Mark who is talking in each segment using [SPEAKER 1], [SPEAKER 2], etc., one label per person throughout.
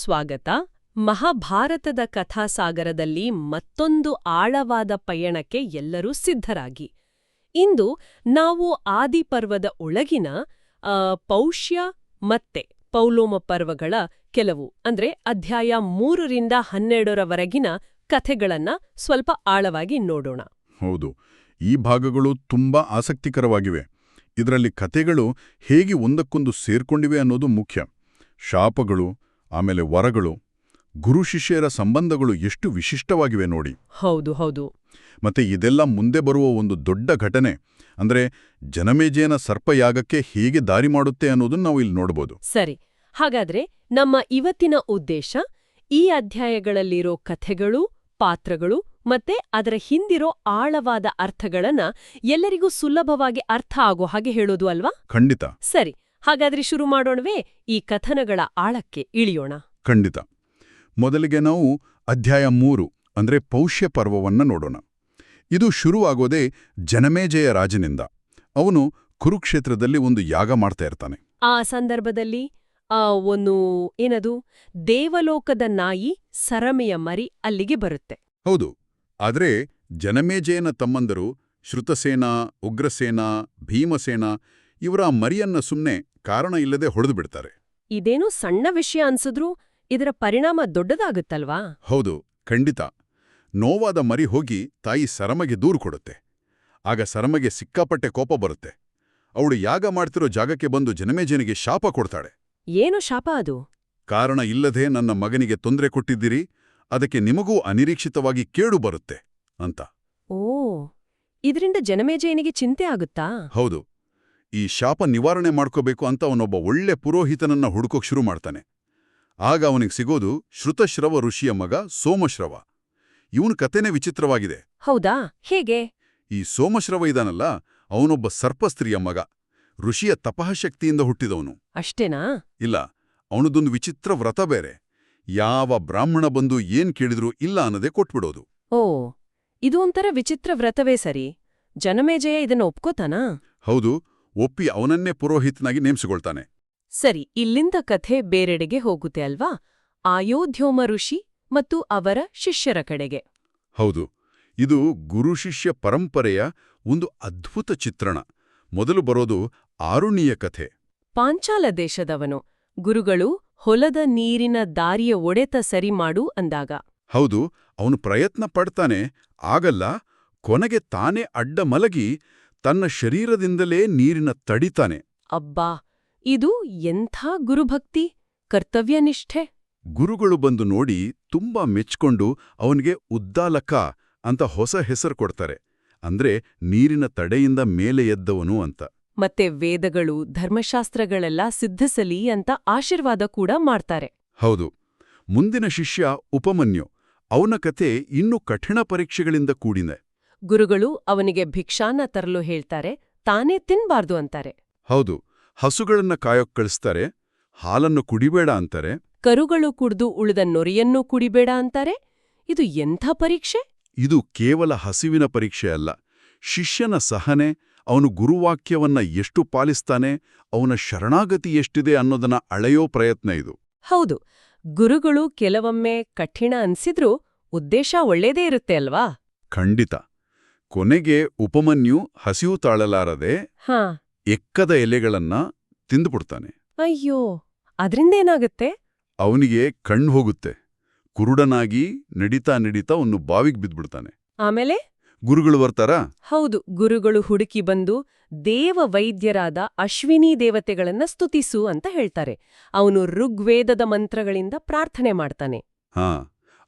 [SPEAKER 1] ಸ್ವಾಗತ. ಮಹಾಭಾರತದ ಕಥಾಸಾಗರದಲ್ಲಿ ಮತ್ತೊಂದು ಆಳವಾದ ಪಯಣಕ್ಕೆ ಎಲ್ಲರೂ ಸಿದ್ಧರಾಗಿ. ಇಂದು ನಾವು ಆದಿಪರ್ವದ ಒಳಗಿನ ಪೌಷ್ಯ ಮತ್ತೆ ಪೌಲೋಮ ಪರ್ವಗಳ ಕೆಲವು, ಅಂದ್ರೆ ಅಧ್ಯಾಯ ಮೂರರಿಂದ ಹನ್ನೆರಡರವರೆಗಿನ ಕಥೆಗಳನ್ನ ಸ್ವಲ್ಪ ಆಳವಾಗಿ ನೋಡೋಣ.
[SPEAKER 2] ಹೌದು, ಈ ಭಾಗಗಳು ತುಂಬಾ ಆಸಕ್ತಿಕರವಾಗಿವೆ. ಇದರಲ್ಲಿ ಕಥೆಗಳು ಹೇಗೆ ಒಂದಕ್ಕೊಂದು ಸೇರ್ಕೊಂಡಿವೆ ಅನ್ನೋದು ಮುಖ್ಯ. ಶಾಪಗಳು ಆಮೇಲೆ ವರಗಳು ಗುರು ಶಿಷ್ಯರ ಸಂಬಂಧಗಳು ಎಷ್ಟು ವಿಶಿಷ್ಟವಾಗಿವೆ ನೋಡಿ.
[SPEAKER 1] ಹೌದು ಹೌದು.
[SPEAKER 2] ಮತ್ತೆ ಇದೆಲ್ಲ ಮುಂದೆ ಬರುವ ಒಂದು ದೊಡ್ಡ ಘಟನೆ ಅಂದ್ರೆ ಜನಮೇಜೇನ ಸರ್ಪಯಾಗಕ್ಕೆ ಹೇಗೆ ದಾರಿ ಮಾಡುತ್ತೆ ಅನ್ನೋದನ್ನ ನಾವು ಇಲ್ಲಿ ನೋಡಬಹುದು
[SPEAKER 1] ಸರಿ ಹಾಗಾದ್ರೆ ನಮ್ಮ ಇವತ್ತಿನ ಉದ್ದೇಶ ಈ ಅಧ್ಯಾಯಗಳಲ್ಲಿರೋ ಕಥೆಗಳು ಪಾತ್ರಗಳು ಮತ್ತೆ ಅದರ ಹಿಂದಿರೋ ಆಳವಾದ ಅರ್ಥಗಳನ್ನ ಎಲ್ಲರಿಗೂ ಸುಲಭವಾಗಿ ಅರ್ಥ ಆಗೋ ಹಾಗೆ ಹೇಳೋದು ಅಲ್ವಾ?
[SPEAKER 2] ಖಂಡಿತ.
[SPEAKER 1] ಸರಿ ಹಾಗಾದ್ರೆ ಶುರು ಮಾಡೋಣವೇ ಈ ಕಥನಗಳ ಆಳಕ್ಕೆ ಇಳಿಯೋಣ.
[SPEAKER 2] ಖಂಡಿತ. ಮೊದಲಿಗೆ ನಾವು ಅಧ್ಯಾಯ ಮೂರು ಅಂದ್ರೆ ಪೌಷ್ಯ ಪರ್ವವನ್ನ ನೋಡೋಣ. ಇದು ಶುರುವಾಗೋದೇ ಜನಮೇಜಯ ರಾಜನಿಂದ. ಅವನು ಕುರುಕ್ಷೇತ್ರದಲ್ಲಿ ಒಂದು ಯಾಗ ಮಾಡ್ತಾ ಇರ್ತಾನೆ.
[SPEAKER 1] ಆ ಸಂದರ್ಭದಲ್ಲಿ ಆ ಒಂದು ಏನದು? ದೇವಲೋಕದ ನಾಯಿ ಸರಮೆಯ ಮರಿ ಅಲ್ಲಿಗೆ ಬರುತ್ತೆ.
[SPEAKER 2] ಹೌದು. ಆದ್ರೆ ಜನಮೇಜಯನ ತಮ್ಮಂದರು ಶ್ರುತಸೇನ ಉಗ್ರಸೇನ ಭೀಮಸೇನ ಇವರ ಆ ಮರಿಯನ್ನ ಸುಮ್ನೆ ಕಾರಣ ಇಲ್ಲದೆ ಹೊಡೆದು ಬಿಡ್ತಾರೆ.
[SPEAKER 1] ಇದೇನು ಸಣ್ಣ ವಿಷಯ ಅನ್ಸಿದ್ರೂ ಇದರ ಪರಿಣಾಮ ದೊಡ್ಡದಾಗುತ್ತಲ್ವಾ?
[SPEAKER 2] ಹೌದು ಖಂಡಿತ. ನೋವಾದ ಮರಿ ಹೋಗಿ ತಾಯಿ ಸರಮಗೆ ದೂರು ಕೊಡುತ್ತೆ. ಆಗ ಸರಮಗೆ ಸಿಕ್ಕಾಪಟ್ಟೆ ಕೋಪ ಬರುತ್ತೆ. ಅವಳು ಯಾಗ ಮಾಡ್ತಿರೋ ಜಾಗಕ್ಕೆ ಬಂದು ಜನಮೇಜನಿಗೆ ಶಾಪ ಕೊಡ್ತಾಳೆ.
[SPEAKER 1] ಏನು ಶಾಪ ಅದು?
[SPEAKER 2] ಕಾರಣ ಇಲ್ಲದೆ ನನ್ನ ಮಗನಿಗೆ ತೊಂದರೆ ಕೊಟ್ಟಿದ್ದೀರಿ ಅದಕ್ಕೆ ನಿಮಗೂ ಅನಿರೀಕ್ಷಿತವಾಗಿ ಕೇಡು ಬರುತ್ತೆ ಅಂತ.
[SPEAKER 1] ಓ ಇದರಿಂದ ಜನಮೇಜಯನಿಗೆ ಚಿಂತೆ ಆಗುತ್ತಾ?
[SPEAKER 2] ಹೌದು. ಈ ಶಾಪ ನಿವಾರಣೆ ಮಾಡ್ಕೋಬೇಕು ಅಂತ ಅವನೊಬ್ಬ ಒಳ್ಳೆ ಪುರೋಹಿತನನ್ನ ಹುಡುಕೋಕ್ ಶುರು ಮಾಡ್ತಾನೆ. ಆಗ ಅವನಿಗೆ ಸಿಗೋದು ಶ್ರುತಶ್ರವ ಋಷಿಯ ಮಗ ಸೋಮಶ್ರವ. ಇವನ್ ಕತೆನೇ ವಿಚಿತ್ರವಾಗಿದೆ.
[SPEAKER 1] ಹೌದಾ? ಹೇಗೆ?
[SPEAKER 2] ಈ ಸೋಮಶ್ರವ ಇದಾನಲ್ಲ ಅವನೊಬ್ಬ ಸರ್ಪಸ್ತ್ರೀಯ ಮಗ. ಋಷಿಯ ತಪಃಶಕ್ತಿಯಿಂದ ಹುಟ್ಟಿದವನು.
[SPEAKER 1] ಅಷ್ಟೇನಾ?
[SPEAKER 2] ಇಲ್ಲ ಅವನದೊಂದು ವಿಚಿತ್ರ ವ್ರತ ಬೇರೆ. ಯಾವ ಬ್ರಾಹ್ಮಣ ಬಂದು ಏನ್ ಕೇಳಿದ್ರೂ ಇಲ್ಲ ಅನ್ನದೇ ಕೊಟ್ಬಿಡೋದು.
[SPEAKER 1] ಓ ಇದು ಒಂಥರ ವಿಚಿತ್ರ ವ್ರತವೇ ಸರಿ. ಜನಮೇಜಯ ಇದನ್ನ ಒಪ್ಕೋತಾನಾ?
[SPEAKER 2] ಹೌದು ಒಪ್ಪಿ ಅವನನ್ನೇ ಪುರೋಹಿತನಾಗಿ ನೇಮಿಸಿಕೊಳ್ತಾನೆ.
[SPEAKER 1] ಸರಿ ಇಲ್ಲಿಂದ ಕಥೆ ಬೇರೆಡೆಗೆ ಹೋಗುತ್ತೆ ಅಲ್ವಾ? ಆಯೋಧ್ಯೋಮ ಋಷಿ ಮತ್ತು ಅವರ ಶಿಷ್ಯರ ಕಡೆಗೆ.
[SPEAKER 2] ಹೌದು ಇದು ಗುರು ಶಿಷ್ಯ ಪರಂಪರೆಯ ಒಂದು ಅದ್ಭುತ ಚಿತ್ರಣ. ಮೊದಲು ಬರೋದು ಆರುಣಿಯ ಕಥೆ.
[SPEAKER 1] ಪಾಂಚಾಲ ದೇಶದವನು ಗುರುಗಳು ಹೊಲದ ನೀರಿನ ದಾರಿಯ ಒಡೆತ ಸರಿ ಮಾಡು ಅಂದಾಗ.
[SPEAKER 2] ಹೌದು ಅವನು ಪ್ರಯತ್ನ ಪಡ್ತಾನೆ ಆಗಲ್ಲ ಕೊನೆಗೆ ತಾನೇ ಅಡ್ಡ ಮಲಗಿ ತನ್ನ ಶರೀರದಿಂದಲೇ ನೀರಿನ ತಡಿತಾನೆ
[SPEAKER 1] ಅಬ್ಬಾ ಇದು ಎಂಥ ಗುರುಭಕ್ತಿ ಕರ್ತವ್ಯನಿಷ್ಠೆ.
[SPEAKER 2] ಗುರುಗಳು ಬಂದು ನೋಡಿ ತುಂಬಾ ಮೆಚ್ಕೊಂಡು ಅವನಿಗೆ ಉದ್ದಾಲಕ ಅಂತ ಹೊಸ ಹೆಸರು ಕೊಡ್ತಾರೆ. ಅಂದ್ರೆ ನೀರಿನ ತಡೆಯಿಂದ ಮೇಲೆ ಎದ್ದವನು ಅಂತ.
[SPEAKER 1] ಮತ್ತೆ ವೇದಗಳು ಧರ್ಮಶಾಸ್ತ್ರಗಳೆಲ್ಲ ಸಿದ್ಧಿಸಲಿ ಅಂತ ಆಶೀರ್ವಾದ ಕೂಡ ಮಾಡ್ತಾರೆ.
[SPEAKER 2] ಹೌದು. ಮುಂದಿನ ಶಿಷ್ಯ ಉಪಮನ್ಯು. ಅವನ ಕತೆ ಇನ್ನೂ ಕಠಿಣ ಪರೀಕ್ಷೆಗಳಿಂದ ಕೂಡಿದೆ.
[SPEAKER 1] ಗುರುಗಳು ಅವನಿಗೆ ಭಿಕ್ಷಾನ ತರಲು ಹೇಳ್ತಾರೆ ತಾನೇ ತಿನ್ಬಾರ್ದು ಅಂತಾರೆ.
[SPEAKER 2] ಹೌದು ಹಸುಗಳನ್ನ ಕಾಯೋಕ್ ಕಳಿಸ್ತಾರೆ ಹಾಲನ್ನು ಕುಡಿಬೇಡ ಅಂತಾರೆ.
[SPEAKER 1] ಕರುಗಳು ಕುಡಿದು ಉಳಿದ ನೊರೆಯನ್ನೂ ಕುಡಿಬೇಡ ಅಂತಾರೆ? ಇದು ಎಂಥ ಪರೀಕ್ಷೆ?
[SPEAKER 2] ಇದು ಕೇವಲ ಹಸಿವಿನ ಪರೀಕ್ಷೆ ಅಲ್ಲ. ಶಿಷ್ಯನ ಸಹನೆ ಅವನು ಗುರುವಾಕ್ಯವನ್ನ ಎಷ್ಟು ಪಾಲಿಸ್ತಾನೆ ಅವನ ಶರಣಾಗತಿ ಎಷ್ಟಿದೆ ಅನ್ನೋದನ್ನ ಅಳೆಯೋ ಪ್ರಯತ್ನ ಇದು.
[SPEAKER 1] ಹೌದು ಗುರುಗಳು ಕೆಲವೊಮ್ಮೆ ಕಠಿಣ ಅನ್ಸಿದ್ರೂ ಉದ್ದೇಶ ಒಳ್ಳೇದೇ ಇರುತ್ತೆ ಅಲ್ವಾ?
[SPEAKER 2] ಖಂಡಿತ. ಕೊನೆಗೆ ಉಪಮನ್ಯು ಹಸಿವು ತಾಳಲಾರದೆ
[SPEAKER 1] ಹಾ.
[SPEAKER 2] ಎಕ್ಕದ ಎಲೆಗಳನ್ನ ತಿಂದುಬಿಡ್ತಾನೆ.
[SPEAKER 1] ಅಯ್ಯೋ ಅದರಿಂದ ಏನಾಗುತ್ತೆ?
[SPEAKER 2] ಅವನಿಗೆ ಕಣ್ಣು ಹೋಗುತ್ತೆ. ಕುರುಡನಾಗಿ ನಡಿತಾ ನಡಿತಾ ಒಂದು ಬಾವಿಗೆ ಬಿದ್ದ್ಬಿಡ್ತಾನೆ
[SPEAKER 1] ಆಮೇಲೆ?
[SPEAKER 2] ಗುರುಗಳು ಬರ್ತಾರ?
[SPEAKER 1] ಹೌದು ಗುರುಗಳು ಹುಡುಕಿ ಬಂದು ದೇವ ವೈದ್ಯರಾದ ಅಶ್ವಿನಿ ದೇವತೆಗಳನ್ನ ಸ್ತುತಿಸು ಅಂತ ಹೇಳ್ತಾರೆ. ಅವನು ಋಗ್ವೇದದ ಮಂತ್ರಗಳಿಂದ ಪ್ರಾರ್ಥನೆ ಮಾಡ್ತಾನೆ.
[SPEAKER 2] ಹಾ.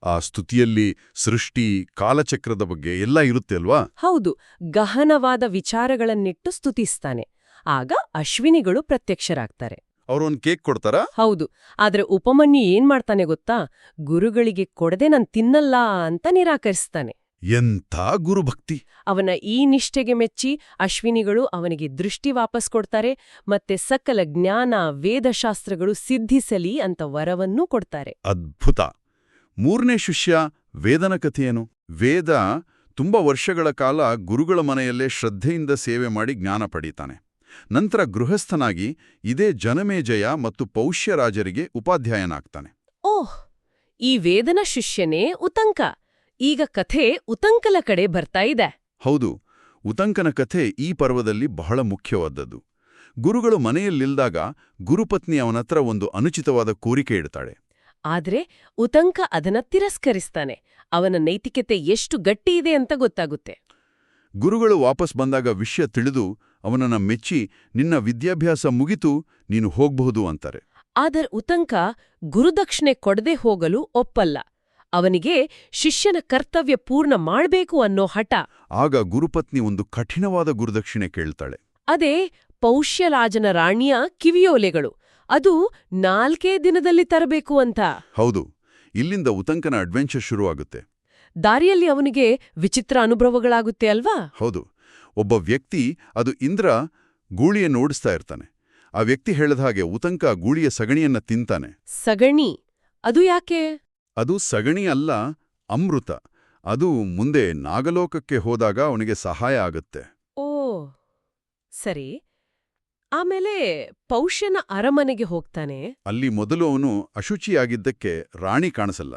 [SPEAKER 2] ಆ ಸ್ತುತಿಯಲ್ಲಿ ಸೃಷ್ಟಿ ಕಾಲಚಕ್ರದ ಬಗ್ಗೆ ಎಲ್ಲ ಇರುತ್ತೆ ಅಲ್ವಾ?
[SPEAKER 1] ಹೌದು ಗಹನವಾದ ವಿಚಾರಗಳನ್ನಿಟ್ಟು ಸ್ತುತಿಸ್ತಾನೆ. ಆಗ ಅಶ್ವಿನಿಗಳು ಪ್ರತ್ಯಕ್ಷರಾಗ್ತಾರೆ.
[SPEAKER 2] ಅವರೊಂದು ಕೇಕ್ ಕೊಡ್ತಾರಾ?
[SPEAKER 1] ಹೌದು ಆದ್ರೆ ಉಪಮನ್ಯು ಏನ್ ಮಾಡ್ತಾನೆ ಗೊತ್ತಾ? ಗುರುಗಳಿಗೆ ಕೊಡದೆ ನಾನ್ ತಿನ್ನಲ್ಲ ಅಂತ ನಿರಾಕರಿಸ್ತಾನೆ.
[SPEAKER 2] ಎಂಥ ಗುರುಭಕ್ತಿ!
[SPEAKER 1] ಅವನ ಈ ನಿಷ್ಠೆಗೆ ಮೆಚ್ಚಿ ಅಶ್ವಿನಿಗಳು ಅವನಿಗೆ ದೃಷ್ಟಿ ವಾಪಸ್ ಕೊಡ್ತಾರೆ ಮತ್ತೆ ಸಕಲ ಜ್ಞಾನ ವೇದಶಾಸ್ತ್ರಗಳು ಸಿದ್ಧಿಸಲಿ ಅಂತ ವರವನ್ನೂ ಕೊಡ್ತಾರೆ.
[SPEAKER 2] ಅದ್ಭುತ! ಮೂರನೇ ಶಿಷ್ಯ ವೇದನ ಕಥೆಯೇನು? ವೇದ ತುಂಬ ವರ್ಷಗಳ ಕಾಲ ಗುರುಗಳ ಮನೆಯಲ್ಲೇ ಶ್ರದ್ಧೆಯಿಂದ ಸೇವೆ ಮಾಡಿ ಜ್ಞಾನ ಪಡೀತಾನೆ. ನಂತರ ಗೃಹಸ್ಥನಾಗಿ ಇದೇ ಜನಮೇಜಯ ಮತ್ತು ಪೌಷ್ಯರಾಜರಿಗೆ ಉಪಾಧ್ಯಾಯನಾಗ್ತಾನೆ.
[SPEAKER 1] ಓಹ್! ಈ ವೇದನ ಶಿಷ್ಯನೇ ಉತಂಕ. ಈಗ ಕಥೆ ಉತಂಕಲ ಕಡೆ ಬರ್ತಾ ಇದೆ.
[SPEAKER 2] ಹೌದು ಉತಂಕನ ಕಥೆ ಈ ಪರ್ವದಲ್ಲಿ ಬಹಳ ಮುಖ್ಯವಾದದ್ದು. ಗುರುಗಳು ಮನೆಯಲ್ಲಿಲ್ದಾಗ ಗುರುಪತ್ನಿ ಅವನತ್ರ ಒಂದು ಅನುಚಿತವಾದ ಕೋರಿಕೆ ಇಡ್ತಾಳೆ.
[SPEAKER 1] ಆದ್ರೆ ಉತಂಕ ಅದನ್ನ ತಿರಸ್ಕರಿಸ್ತಾನೆ. ಅವನ ನೈತಿಕತೆ ಎಷ್ಟು ಗಟ್ಟಿ ಇದೆ ಅಂತ ಗೊತ್ತಾಗುತ್ತೆ.
[SPEAKER 2] ಗುರುಗಳು ವಾಪಸ್ ಬಂದಾಗ ವಿಷಯ ತಿಳಿದು ಅವನನ್ನ ಮೆಚ್ಚಿ ನಿನ್ನ ವಿದ್ಯಾಭ್ಯಾಸ ಮುಗಿತು ನೀನು ಹೋಗ್ಬಹುದು ಅಂತಾರೆ.
[SPEAKER 1] ಆದರ್ ಉತಂಕ ಗುರುದಕ್ಷಿಣೆ ಕೊಡದೆ ಹೋಗಲು ಒಪ್ಪಲ್ಲ. ಅವನಿಗೆ ಶಿಷ್ಯನ ಕರ್ತವ್ಯ ಪೂರ್ಣ ಮಾಡ್ಬೇಕು ಅನ್ನೋ ಹಠ.
[SPEAKER 2] ಆಗ ಗುರುಪತ್ನಿ ಒಂದು ಕಠಿಣವಾದ ಗುರುದಕ್ಷಿಣೆ ಕೇಳ್ತಾಳೆ.
[SPEAKER 1] ಅದೇ ಪೌಷ್ಯರಾಜನ ರಾಣಿಯ ಕಿವಿಯೋಲೆಗಳು. ಅದು ನಾಲ್ಕೇ ದಿನದಲ್ಲಿ ತರಬೇಕು ಅಂತ.
[SPEAKER 2] ಹೌದು ಇಲ್ಲಿಂದ ಉತಂಕನ ಅಡ್ವೆಂಚರ್ ಶುರುವಾಗುತ್ತೆ.
[SPEAKER 1] ದಾರಿಯಲ್ಲಿ ಅವನಿಗೆ ವಿಚಿತ್ರ ಅನುಭವಗಳಾಗುತ್ತೆ ಅಲ್ವಾ?
[SPEAKER 2] ಹೌದು ಒಬ್ಬ ವ್ಯಕ್ತಿ ಅದು ಇಂದ್ರ ಗೂಳಿಯನ್ನು ಓಡಿಸ್ತಾ ಇರ್ತಾನೆ. ಆ ವ್ಯಕ್ತಿ ಹೇಳಿದ ಹಾಗೆ ಉತಂಕ ಗೂಳಿಯ ಸಗಣಿಯನ್ನ ತಿಂತಾನೆ.
[SPEAKER 1] ಸಗಣಿ ಅದು ಯಾಕೆ?
[SPEAKER 2] ಅದು ಸಗಣಿ ಅಲ್ಲ ಅಮೃತ. ಅದು ಮುಂದೆ ನಾಗಲೋಕಕ್ಕೆ ಹೋದಾಗ ಅವನಿಗೆ ಸಹಾಯ ಆಗುತ್ತೆ.
[SPEAKER 1] ಓ ಸರಿ. ಆಮೇಲೆ ಪೌಷ್ಯನ ಅರಮನೆಗೆ ಹೋಗ್ತಾನೆ.
[SPEAKER 2] ಅಲ್ಲಿ ಮೊದಲು ಅವನು ಅಶುಚಿಯಾಗಿದ್ದಕ್ಕೆ ರಾಣಿ ಕಾಣಿಸಲ್ಲ.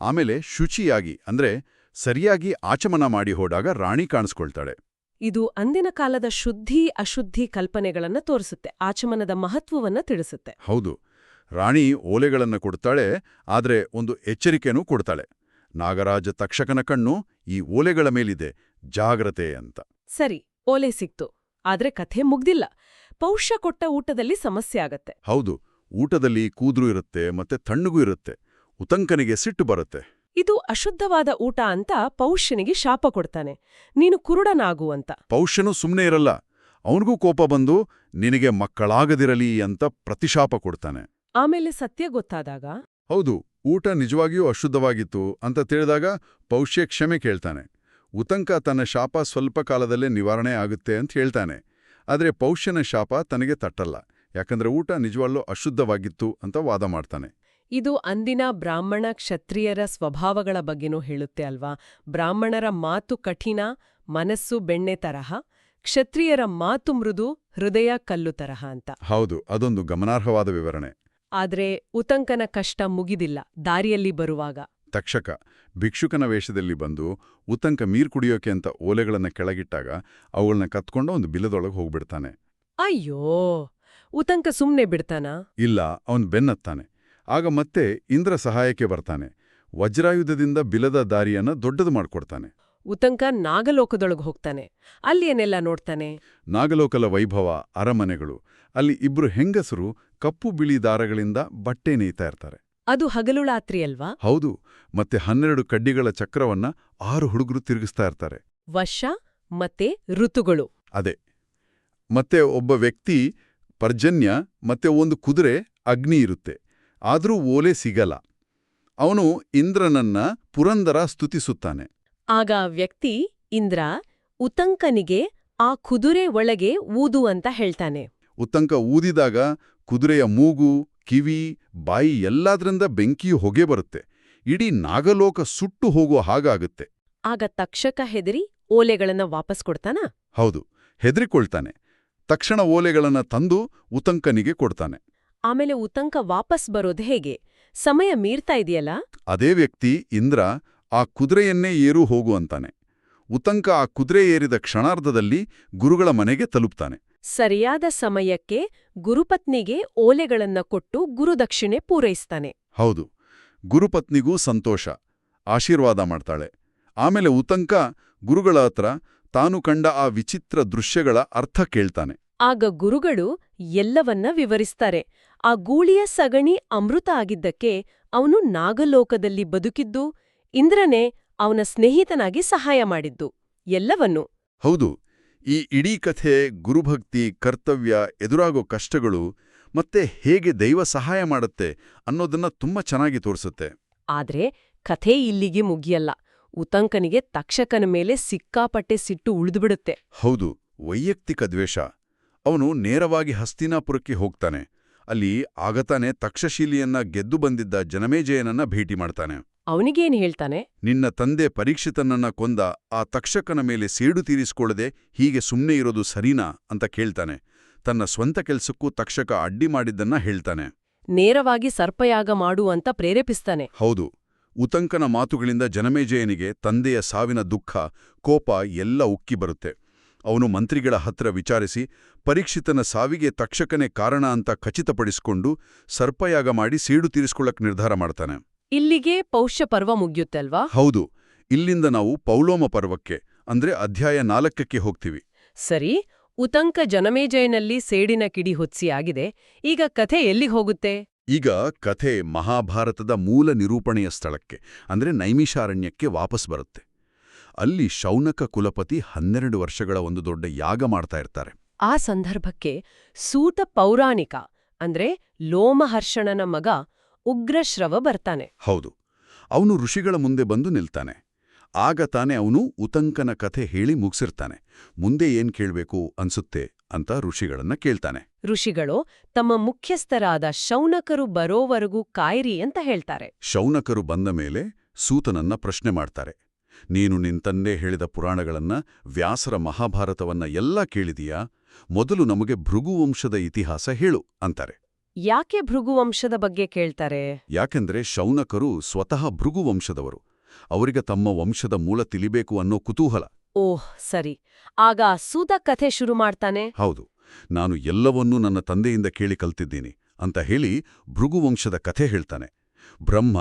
[SPEAKER 2] ಆಮೇಲೆ ಶುಚಿಯಾಗಿ ಅಂದ್ರೆ ಸರಿಯಾಗಿ ಆಚಮನ ಮಾಡಿ ಹೋದಾಗ ರಾಣಿ ಕಾಣಿಸ್ಕೊಳ್ತಾಳೆ.
[SPEAKER 1] ಇದು ಅಂದಿನ ಕಾಲದ ಶುದ್ಧಿ ಅಶುದ್ಧಿ ಕಲ್ಪನೆಗಳನ್ನ ತೋರಿಸುತ್ತೆ ಆಚಮನದ ಮಹತ್ವವನ್ನ ತಿಳಿಸುತ್ತೆ.
[SPEAKER 2] ಹೌದು. ರಾಣಿ ಓಲೆಗಳನ್ನ ಕೊಡ್ತಾಳೆ ಆದ್ರೆ ಒಂದು ಎಚ್ಚರಿಕೆನೂ ಕೊಡ್ತಾಳೆ. ನಾಗರಾಜ ತಕ್ಷಕನ ಕಣ್ಣು ಈ ಓಲೆಗಳ ಮೇಲಿದೆ ಜಾಗ್ರತೆ ಅಂತ.
[SPEAKER 1] ಸರಿ ಓಲೆ ಸಿಕ್ತು ಆದ್ರೆ ಕಥೆ ಮುಗ್ದಿಲ್ಲ. ಪೌಷ್ಯ ಕೊಟ್ಟ ಊಟದಲ್ಲಿ ಸಮಸ್ಯೆ ಆಗತ್ತೆ.
[SPEAKER 2] ಹೌದು ಊಟದಲ್ಲಿ ಕೂದ್ರು ಇರುತ್ತೆ ಮತ್ತೆ ತಣ್ಣಗೂ ಇರುತ್ತೆ ಉತಂಕನಿಗೆ ಸಿಟ್ಟು ಬರುತ್ತೆ.
[SPEAKER 1] ಇದು ಅಶುದ್ಧವಾದ ಊಟ ಅಂತ ಪೌಷ್ಯನಿಗೆ ಶಾಪ ಕೊಡ್ತಾನೆ. ನೀನು ಕುರುಡನಾಗು ಅಂತ.
[SPEAKER 2] ಪೌಷ್ಯನು ಸುಮ್ಮನೆ ಇರಲ್ಲ ಅವನಿಗೂ ಕೋಪ ಬಂದು ನಿನಗೆ ಮಕ್ಕಳಾಗದಿರಲಿ ಅಂತ ಪ್ರತಿಶಾಪ ಕೊಡ್ತಾನೆ.
[SPEAKER 1] ಆಮೇಲೆ ಸತ್ಯ ಗೊತ್ತಾದಾಗ?
[SPEAKER 2] ಹೌದು ಊಟ ನಿಜವಾಗಿಯೂ ಅಶುದ್ಧವಾಗಿತ್ತು ಅಂತ ತಿಳಿದಾಗ ಪೌಷ್ಯ ಕ್ಷಮೆ ಕೇಳ್ತಾನೆ. ಉತಂಕ ತನ್ನ ಶಾಪ ಸ್ವಲ್ಪ ಕಾಲದಲ್ಲೇ ನಿವಾರಣೆ ಆಗುತ್ತೆ ಅಂತ ಹೇಳ್ತಾನೆ. ಆದರೆ ಪೌಷ್ಯನ ಶಾಪ ತನಗೆ ತಟ್ಟಲ್ಲ. ಯಾಕಂದ್ರೆ ಊಟ ನಿಜವಾಗ್ಲೂ ಅಶುದ್ಧವಾಗಿತ್ತು ಅಂತ ವಾದ ಮಾಡ್ತಾನೆ.
[SPEAKER 1] ಇದು ಅಂದಿನ ಬ್ರಾಹ್ಮಣ ಕ್ಷತ್ರಿಯರ ಸ್ವಭಾವಗಳ ಬಗ್ಗೆನೂ ಹೇಳುತ್ತೆ ಅಲ್ವಾ? ಬ್ರಾಹ್ಮಣರ ಮಾತು ಕಠಿಣ ಮನಸ್ಸು ಬೆಣ್ಣೆ ತರಹ ಕ್ಷತ್ರಿಯರ ಮಾತು ಮೃದು ಹೃದಯ ಕಲ್ಲು ತರಹ ಅಂತ.
[SPEAKER 2] ಹೌದು ಅದೊಂದು ಗಮನಾರ್ಹವಾದ ವಿವರಣೆ.
[SPEAKER 1] ಆದ್ರೆ ಉತಂಕನ ಕಷ್ಟ ಮುಗಿದಿಲ್ಲ ದಾರಿಯಲ್ಲಿ ಬರುವಾಗ.
[SPEAKER 2] ತಕ್ಷಕ ಭಿಕ್ಷುಕನ ವೇಷದಲ್ಲಿ ಬಂದು ಉತ್ತಂಕ ಮೀರ್ ಕುಡಿಯೋಕೆ ಅಂತ ಓಲೆಗಳನ್ನ ಕೆಳಗಿಟ್ಟಾಗ ಅವುಗಳನ್ನ ಕತ್ಕೊಂಡು ಒಂದು ಬಿಲದೊಳಗೆ ಹೋಗ್ಬಿಡ್ತಾನೆ.
[SPEAKER 1] ಅಯ್ಯೋ ಉತಂಕ ಸುಮ್ನೆ ಬಿಡ್ತಾನ?
[SPEAKER 2] ಇಲ್ಲ ಅವನು ಬೆನ್ನತ್ತಾನೆ. ಆಗ ಮತ್ತೆ ಇಂದ್ರ ಸಹಾಯಕ್ಕೆ ಬರ್ತಾನೆ. ವಜ್ರಾಯುಧದಿಂದ ಬಿಲದ ದಾರಿಯನ್ನ ದೊಡ್ಡದು ಮಾಡ್ಕೊಡ್ತಾನೆ.
[SPEAKER 1] ಉತಂಕ ನಾಗಲೋಕದೊಳಗೆ ಹೋಗ್ತಾನೆ. ಅಲ್ಲಿ ಏನೆಲ್ಲ ನೋಡ್ತಾನೆ?
[SPEAKER 2] ನಾಗಲೋಕಲ ವೈಭವ ಅರಮನೆಗಳು. ಅಲ್ಲಿ ಇಬ್ರು ಹೆಂಗಸರು ಕಪ್ಪು ಬಿಳಿ ದಾರಗಳಿಂದ ಬಟ್ಟೆ ನೇಯ್ತಾ ಇರ್ತಾರೆ.
[SPEAKER 1] ಅದು ಹಗಲುಳಾತ್ರಿ ಅಲ್ವಾ?
[SPEAKER 2] ಹೌದು ಮತ್ತೆ ಹನ್ನೆರಡು ಕಡ್ಡಿಗಳ ಚಕ್ರವನ್ನ ಆರು ಹುಡುಗರು ತಿರುಗಿಸ್ತಾ ಇರ್ತಾರೆ.
[SPEAKER 1] ವರ್ಷ ಮತ್ತೆ ಋತುಗಳು.
[SPEAKER 2] ಅದೇ. ಮತ್ತೆ ಒಬ್ಬ ವ್ಯಕ್ತಿ ಪರ್ಜನ್ಯ ಮತ್ತೆ ಒಂದು ಕುದುರೆ ಅಗ್ನಿ ಇರುತ್ತೆ. ಆದರೂ ಓಲೆ ಸಿಗಲ್ಲ. ಅವನು ಇಂದ್ರನನ್ನ ಪುರಂದರ ಸ್ತುತಿಸುತ್ತಾನೆ.
[SPEAKER 1] ಆಗ ವ್ಯಕ್ತಿ ಇಂದ್ರ ಉತಂಕನಿಗೆ ಆ ಕುದುರೆ ಒಳಗೆ ಊದು ಅಂತ ಹೇಳ್ತಾನೆ.
[SPEAKER 2] ಉತ್ತಂಕ ಊದಿದಾಗ ಕುದುರೆಯ ಮೂಗು ಕಿವಿ ಬಾಯಿ ಎಲ್ಲಾದ್ರಿಂದ ಬೆಂಕಿಯು ಹೊಗೆ ಬರುತ್ತೆ. ಇಡೀ ನಾಗಲೋಕ ಸುಟ್ಟು ಹೋಗುವ ಹಾಗಾಗುತ್ತೆ.
[SPEAKER 1] ಆಗ ತಕ್ಷಕ ಹೆದರಿ ಓಲೆಗಳನ್ನ ವಾಪಸ್ ಕೊಡ್ತಾನ?
[SPEAKER 2] ಹೌದು ಹೆದರಿಕೊಳ್ತಾನೆ. ತಕ್ಷಣ ಓಲೆಗಳನ್ನ ತಂದು ಉತಂಕನಿಗೆ ಕೊಡ್ತಾನೆ.
[SPEAKER 1] ಆಮೇಲೆ ಉತಂಕ ವಾಪಸ್ ಬರೋದು ಹೇಗೆ? ಸಮಯ ಮೀರ್ತಾ ಇದೆಯಲ್ಲ?
[SPEAKER 2] ಅದೇ ವ್ಯಕ್ತಿ ಇಂದ್ರ ಆ ಕುದುರೆಯನ್ನೇ ಏರು ಹೋಗು ಅಂತಾನೆ. ಉತಂಕ ಆ ಕುದುರೆ ಏರಿದ ಕ್ಷಣಾರ್ಧದಲ್ಲಿ ಗುರುಗಳ ಮನೆಗೆ ತಲುಪ್ತಾನೆ.
[SPEAKER 1] ಸರಿಯಾದ ಸಮಯಕ್ಕೆ ಗುರುಪತ್ನಿಗೆ ಓಲೆಗಳನ್ನ ಕೊಟ್ಟು ಗುರುದಕ್ಷಿಣೆ ಪೂರೈಸ್ತಾನೆ.
[SPEAKER 2] ಹೌದು ಗುರುಪತ್ನಿಗೂ ಸಂತೋಷ ಆಶೀರ್ವಾದ ಮಾಡ್ತಾಳೆ. ಆಮೇಲೆ ಉತಂಕ ಗುರುಗಳ ಹತ್ರ ತಾನು ಕಂಡ ಆ ವಿಚಿತ್ರ ದೃಶ್ಯಗಳ ಅರ್ಥ ಕೇಳ್ತಾನೆ.
[SPEAKER 1] ಆಗ ಗುರುಗಳು ಎಲ್ಲವನ್ನ ವಿವರಿಸ್ತಾರೆ. ಆ ಗೂಳಿಯ ಸಗಣಿ ಅಮೃತ ಆಗಿದ್ದಕ್ಕೆ ಅವನು ನಾಗಲೋಕದಲ್ಲಿ ಬದುಕಿದ್ದು ಇಂದ್ರನೇ ಅವನ ಸ್ನೇಹಿತನಾಗಿ ಸಹಾಯ ಮಾಡಿದ್ದು ಎಲ್ಲವನ್ನೂ.
[SPEAKER 2] ಹೌದು ಈ ಇಡೀ ಕಥೆ ಗುರುಭಕ್ತಿ ಕರ್ತವ್ಯ ಎದುರಾಗೋ ಕಷ್ಟಗಳು ಮತ್ತೆ ಹೇಗೆ ದೈವ ಸಹಾಯ ಮಾಡುತ್ತೆ ಅನ್ನೋದನ್ನ ತುಂಬಾ ಚೆನ್ನಾಗಿ ತೋರಿಸುತ್ತೆ.
[SPEAKER 1] ಆದ್ರೆ ಕಥೆ ಇಲ್ಲಿಗೆ ಮುಗಿಯಲ್ಲ. ಉತಂಕನಿಗೆ ತಕ್ಷಕನ ಮೇಲೆ ಸಿಕ್ಕಾಪಟ್ಟೆ ಸಿಟ್ಟು ಉಳಿದುಬಿಡುತ್ತೆ.
[SPEAKER 2] ಹೌದು ವೈಯಕ್ತಿಕ ದ್ವೇಷ. ಅವನು ನೇರವಾಗಿ ಹಸ್ತಿನಾಪುರಕ್ಕೆ ಹೋಗ್ತಾನೆ. ಅಲ್ಲಿ ಆಗತಾನೆ ತಕ್ಷಶೀಲಿಯನ್ನ ಗೆದ್ದು ಬಂದಿದ್ದ ಜನಮೇಜಯನನ್ನ ಭೇಟಿ ಮಾಡ್ತಾನೆ.
[SPEAKER 1] ಅವನಿಗೇನ್ ಹೇಳ್ತಾನೆ?
[SPEAKER 2] ನಿನ್ನ ತಂದೆ ಪರೀಕ್ಷಿತನನ್ನ ಕೊಂದ ಆ ತಕ್ಷಕನ ಮೇಲೆ ಸೇಡು ತೀರಿಸಿಕೊಳ್ಳದೆ ಹೀಗೆ ಸುಮ್ಮನೆ ಇರೋದು ಸರಿನಾ ಅಂತ ಕೇಳ್ತಾನೆ. ತನ್ನ ಸ್ವಂತ ಕೆಲಸಕ್ಕೂ ತಕ್ಷಕ ಅಡ್ಡಿ ಮಾಡಿದ್ದನ್ನ ಹೇಳ್ತಾನೆ.
[SPEAKER 1] ನೇರವಾಗಿ ಸರ್ಪಯಾಗ ಮಾಡುವಂತ ಪ್ರೇರೇಪಿಸ್ತಾನೆ.
[SPEAKER 2] ಹೌದು. ಉತಂಕನ ಮಾತುಗಳಿಂದ ಜನಮೇಜಯನಿಗೆ ತಂದೆಯ ಸಾವಿನ ದುಃಖ ಕೋಪ ಎಲ್ಲ ಉಕ್ಕಿ ಬರುತ್ತೆ. ಅವನು ಮಂತ್ರಿಗಳ ಹತ್ರ ವಿಚಾರಿಸಿ ಪರೀಕ್ಷಿತನ ಸಾವಿಗೆ ತಕ್ಷಕನೇ ಕಾರಣ ಅಂತ ಖಚಿತಪಡಿಸಿಕೊಂಡು ಸರ್ಪಯಾಗ ಮಾಡಿ ಸೀಡು ತೀರಿಸಿಕೊಳ್ಳಕ್ಕೆ ನಿರ್ಧಾರ ಮಾಡ್ತಾನೆ.
[SPEAKER 1] ಇಲ್ಲಿಗೆ ಪೌಷ್ಯ ಪರ್ವ ಮುಗಿಯುತ್ತಲ್ವಾ?
[SPEAKER 2] ಹೌದು. ಇಲ್ಲಿಂದ ನಾವು ಪೌಲೋಮ ಪರ್ವಕ್ಕೆ ಅಂದ್ರೆ ಅಧ್ಯಾಯ ನಾಲ್ಕಕ್ಕೆ ಹೋಗ್ತೀವಿ.
[SPEAKER 1] ಸರಿ. ಉತಂಕ ಜನಮೇಜಯನಲ್ಲಿ ಸೇಡಿನ ಕಿಡಿ ಹೊತ್ಸಿಯಾಗಿದೆ ಈಗ ಕಥೆ ಎಲ್ಲಿಗೆ ಹೋಗುತ್ತೆ?
[SPEAKER 2] ಈಗ ಕಥೆ ಮಹಾಭಾರತದ ಮೂಲ ನಿರೂಪಣೆಯ ಸ್ಥಳಕ್ಕೆ ಅಂದ್ರೆ ನೈಮಿಷಾರಣ್ಯಕ್ಕೆ ವಾಪಸ್ ಬರುತ್ತೆ. ಅಲ್ಲಿ ಶೌನಕ ಕುಲಪತಿ ಹನ್ನೆರಡು ವರ್ಷಗಳ ಒಂದು ದೊಡ್ಡ ಯಾಗ ಮಾಡ್ತಾ ಇರ್ತಾರೆ.
[SPEAKER 1] ಆ ಸಂದರ್ಭಕ್ಕೆ ಸೂತ ಪೌರಾಣಿಕ ಅಂದ್ರೆ ಲೋಮಹರ್ಷಣನ ಮಗ ಉಗ್ರಶ್ರವ ಬರ್ತಾನೆ.
[SPEAKER 2] ಹೌದು. ಅವನು ಋಷಿಗಳ ಮುಂದೆ ಬಂದು ನಿಲ್ತಾನೆ. ಆಗ ತಾನೆ ಅವನು ಉತಂಕನ ಕಥೆ ಹೇಳಿ ಮುಗಿಸಿರ್ತಾನೆ. ಮುಂದೆ ಏನ್ ಕೇಳಬೇಕು ಅನ್ಸುತ್ತೆ ಅಂತ ಋಷಿಗಳನ್ನ ಕೇಳ್ತಾನೆ.
[SPEAKER 1] ಋಷಿಗಳು ತಮ್ಮ ಮುಖ್ಯಸ್ಥರಾದ ಶೌನಕರು ಬರೋವರೆಗೂ ಕಾಯಿರಿ ಅಂತ ಹೇಳ್ತಾರೆ.
[SPEAKER 2] ಶೌನಕರು ಬಂದ ಮೇಲೆ ಸೂತನನ್ನ ಪ್ರಶ್ನೆ ಮಾಡ್ತಾರೆ. ನೀನು ನಿಂತಂದೇ ತಂದೆ ಹೇಳಿದ ಪುರಾಣಗಳನ್ನ ವ್ಯಾಸರ ಮಹಾಭಾರತವನ್ನ ಎಲ್ಲ ಕೇಳಿದೀಯಾ? ಮೊದಲು ನಮಗೆ ಭೃಗುವಂಶದ ಇತಿಹಾಸ ಹೇಳು ಅಂತಾರೆ.
[SPEAKER 1] ಯಾಕೆ ಭೃಗುವಂಶದ ಬಗ್ಗೆ ಕೇಳ್ತಾರೆ?
[SPEAKER 2] ಯಾಕೆಂದ್ರೆ ಶೌನಕರು ಸ್ವತಃ ಭೃಗುವಂಶದವರು. ಅವರಿಗೆ ತಮ್ಮ ವಂಶದ ಮೂಲ ತಿಳಿಬೇಕು ಅನ್ನೋ ಕುತೂಹಲ.
[SPEAKER 1] ಓಹ್ ಸರಿ. ಆಗ ಸೂತ ಕಥೆ ಶುರು ಮಾಡ್ತಾನೆ?
[SPEAKER 2] ಹೌದು. ನಾನು ಎಲ್ಲವನ್ನೂ ನನ್ನ ತಂದೆಯಿಂದ ಕೇಳಿ ಕಲ್ತಿದ್ದೀನಿ ಅಂತ ಹೇಳಿ ಭೃಗುವಂಶದ ಕಥೆ ಹೇಳ್ತಾನೆ. ಬ್ರಹ್ಮ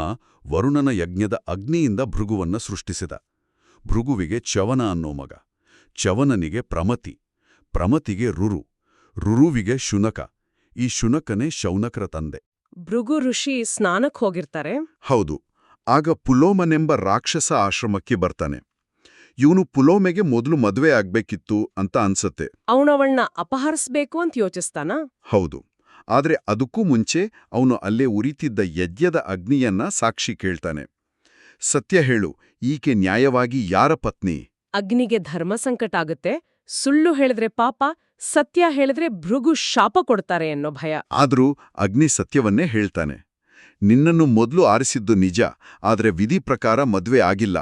[SPEAKER 2] ವರುಣನ ಯಜ್ಞದ ಅಗ್ನಿಯಿಂದ ಭೃಗುವನ್ನ ಸೃಷ್ಟಿಸಿದ. ಭೃಗುವಿಗೆ ಚವನ ಅನ್ನೋ ಮಗ. ಚವನನಿಗೆ ಪ್ರಮತಿ. ಪ್ರಮತಿಗೆ ರುರು. ರುರುವಿಗೆ ಶುನಕ. ಈ ಶುನಕನೇ ಶೌನಕರ ತಂದೆ.
[SPEAKER 1] ಭೃಗು ಋಷಿ ಸ್ನಾನಕ್ ಹೋಗಿರ್ತಾರೆ.
[SPEAKER 2] ಹೌದು. ಆಗ ಪುಲೋಮನೆಂಬ ರಾಕ್ಷಸ ಆಶ್ರಮಕ್ಕೆ ಬರ್ತಾನೆ. ಇವನು ಪುಲೋಮೆಗೆ ಮೊದಲು ಮದುವೆ ಆಗ್ಬೇಕಿತ್ತು ಅಂತ ಅನ್ಸತ್ತೆ.
[SPEAKER 1] ಅವನವಳನ್ನ ಅಪಹರಿಸ್ಬೇಕು ಅಂತ ಯೋಚಿಸ್ತಾನ?
[SPEAKER 2] ಹೌದು. ಆದ್ರೆ ಅದಕ್ಕೂ ಮುಂಚೆ ಅವನು ಅಲ್ಲೇ ಉರಿತಿದ್ದ ಯಜ್ಞದ ಅಗ್ನಿಯನ್ನ ಸಾಕ್ಷಿ ಕೇಳ್ತಾನೆ. ಸತ್ಯ ಹೇಳು ಈಕೆ ನ್ಯಾಯವಾಗಿ ಯಾರ ಪತ್ನಿ?
[SPEAKER 1] ಅಗ್ನಿಗೆ ಧರ್ಮ ಸಂಕಟ ಆಗುತ್ತೆ. ಸುಳ್ಳು ಹೇಳಿದ್ರೆ ಪಾಪ ಸತ್ಯ ಹೇಳಿದ್ರೆ ಭೃಗು ಶಾಪ ಕೊಡ್ತಾರೆ ಅನ್ನೋ ಭಯ.
[SPEAKER 2] ಆದ್ರೂ ಅಗ್ನಿ ಸತ್ಯವನ್ನೇ ಹೇಳ್ತಾನೆ. ನಿನ್ನನ್ನು ಮೊದಲು ಆರಿಸಿದ್ದು ನಿಜ ಆದರೆ ವಿಧಿ ಪ್ರಕಾರ ಮದುವೆ ಆಗಿಲ್ಲ.